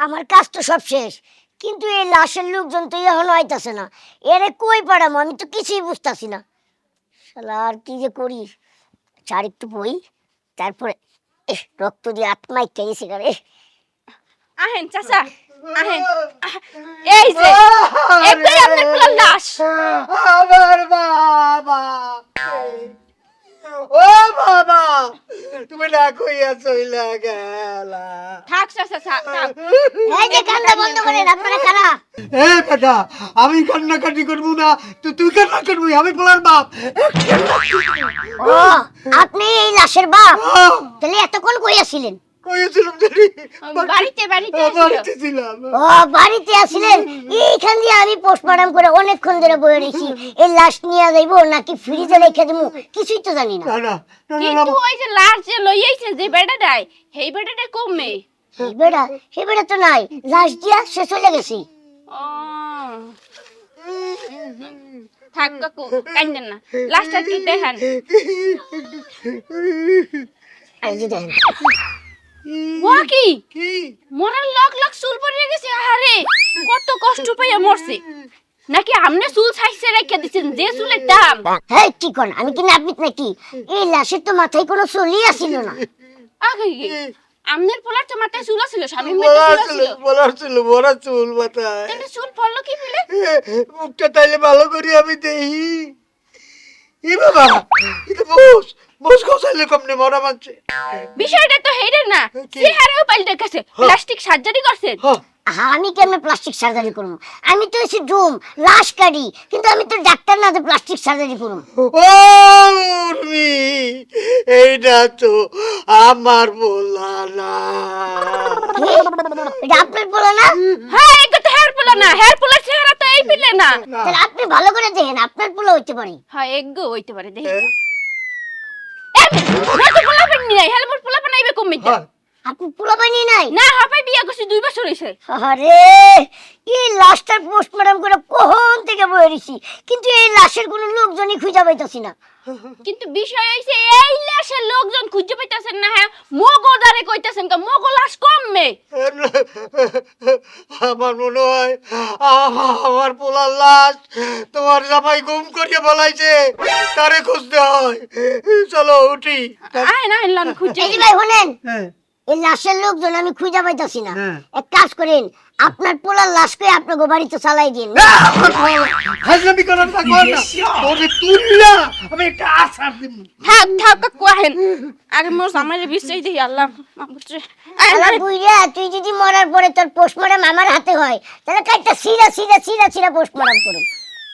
আমার কাজ তো সব শেষ। কিন্তু এই লাশের লোকজন তো এখনও আইতাছে না। এরে কই পাড়ামো আমি তো কিছুই বুঝতাছি না। শালা আর কি যে করি চার একটু বই। তারপরে এহ, রক্ত দিয়ে আত্মা ইচ্ছা গেছে কারে আহেন চাচা আহেন। আহ, এই যে এগুলোই আপনার পোলার লাশ। আমার বাবা। ও বাবা তুমি না কইয়া চইলা গেলা। থাক চাচা থাক থাক। এই যে কান্দা বন্ধ করেন আপনারা কারা এ বেটা আমি কান্নাকাটি করব না। তো তুই কান্না করবি আমি বলার বাপ। ও আপনি এই লাশের বাপ? তাহলে এতক্ষণ কইয়াছিলেন কইছিলাম জানি? বাড়িতে বাড়িতে আসিল। বাড়িতে ছিলাম। ও বাড়িতে আসিলেন এইখান দিয়ে আমি পোস্টমর্টম করে অনেকক্ষণ ধরে বয়ে রয়েছি। এই লাশ নিয়ে যাইবো নাকি ফ্রিজে রেখে দেবো? কিছুই তো জানি না। না না না না, কিন্তু ওই যে লাশ যে লইয়াইছে যে বেড়াটাই সেই বেড়াটা কমে। এই বেড়া সে বেড়া তো নাই দিয়া সে চলে গেছি। থাক কাকু কান্দেন না কি দেখান। এই দেখেন। ও কি? কি মরার লাখ লাখ চুল পড়ে গেছে আরে কত কষ্ট পাইয়া মরছে। নাকি আমনে চুল ছাইছে রেখে দিছেন যে চুলের দাম? হ্যাঁ কি করেন আমি কি নাপিত নাকি? এই লাশের তো মাথায় কোনো চলি আসিল না। আগে। আমনের পোলার তো মাথায় চুল ছিল স্বামী বলার চুল বলার ছিল বড় চুল মাথায়। তাহলে চুল পড়ল কি বলে মুখটা তাইলে ভালো করে আমি দেই। ই বাবা এটা বস বস গোসাইলে কমনে মরা মানছে? বিষয়টা তো হেডে না কি? চেহারাও পাল্টে গেছে প্লাস্টিক সার্জারি করছেন হ্যাঁ। আমি কেমন প্লাস্টিক সার্জারি করব? আমি তো এসে ডুম লাশ কাটি কিন্তু আমি তো ডাক্তার না যে প্লাস্টিক সার্জারি করব। ও উর্মি এইটা তো আমার বলা না আপনার বলো না হ্যাঁ এগুলো তো হেয়ার পোলা না হেয়ার পোলার চেহারা তো এই পিলে না। না। তাহলে আপনি ভালো করে দেখেন আপনার পোলা হইতে পারে। হ্যাঁ এগো হইতে পারে দেখি। হ্যাঁ, না তো পোলা পানি নাই হেলে মোর পোলা পানাইবে কমিতে। আপনি পোলা বানিয়ে নাই? না হাপাই বিয়া করছি দুই বছর হইছে। আরে এই লাশটার পোস্টমর্টম করে কখন থেকে কিন্তু এই লাশের কোনো লোকজনই খুঁজে পাইতাছি না। কিন্তু বিষয় হইছে এই লাশের লোকজন খুঁজে পাইতাছেন না হ্যাঁ? মোগো দারে কইতাছেন কা মোগো লাশ কমবে? আমার মনে হয় আহা আমার পোলার লাশ তোমার জামাই গুম করিয়ে বলাইছে তারে খুঁজতে হয়। চলো উঠি। আয় না লন খুঁজে। ভাই শুনেন। হ্যাঁ। এই লাশের লোকজন আমি খুঁজে পাইতাছি না। হ্যাঁ। এক কাজ করেন আপনার পোলার লাশকে আপনাকে বাড়িতে চালাই দিন। হাজলামি করার কর না। ওরে তুললা আমি একটা আসার থাক থাক আরে মোর জামাইরে বিশ্বাস দেখি আল্লাহ আহেন বুইরা তুই যদি মরার পরে তোর পোস্টমর্টম আমার হাতে হয় তাহলে কাইটা সিরা সিরা সিরা সিরা পোস্টমর্টম